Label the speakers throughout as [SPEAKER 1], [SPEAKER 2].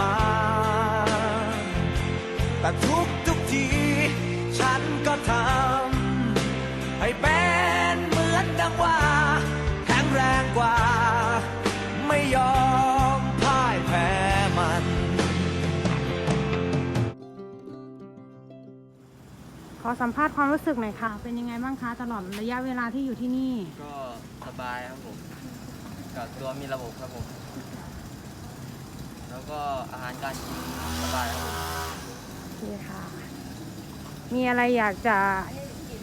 [SPEAKER 1] มา แต่ทุกทุกที ฉันก็ทำให้เป็นเหมือนดังว่าแข็งแรงกว่า ไม่ยอมพ่ายแพ้มัน
[SPEAKER 2] ขอสัมภาษณ์ความรู้สึกหน่อยค่ะ เป็นยังไงบ้างคะ ตลอดระยะเวลาที่อยู่ที่นี่
[SPEAKER 3] ก็สบายครับผมกับตัวมีระบบครับผม แล้วก็อาหารการกินสบายครับผม
[SPEAKER 2] โอเคค่ะ มีอะไรอยากจะ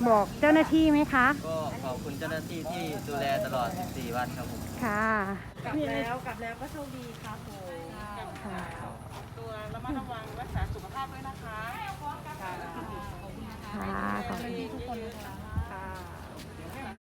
[SPEAKER 2] บอกเจ้าหน้าที่ไหมคะ
[SPEAKER 3] ก็ขอบคุณเจ้าหน้าที่ที่ดูแลตลอด 14 วันครับผม
[SPEAKER 2] ค่ะ
[SPEAKER 4] กลับแล้วกลับแล้วก็โชคดีครับผม
[SPEAKER 2] ค่ะ
[SPEAKER 4] ตัวระมัดระวังรักษาสุขภาพด้วยนะคะค่ะ
[SPEAKER 2] ค่ะขอบคุณ
[SPEAKER 4] ทุกคนนะคะ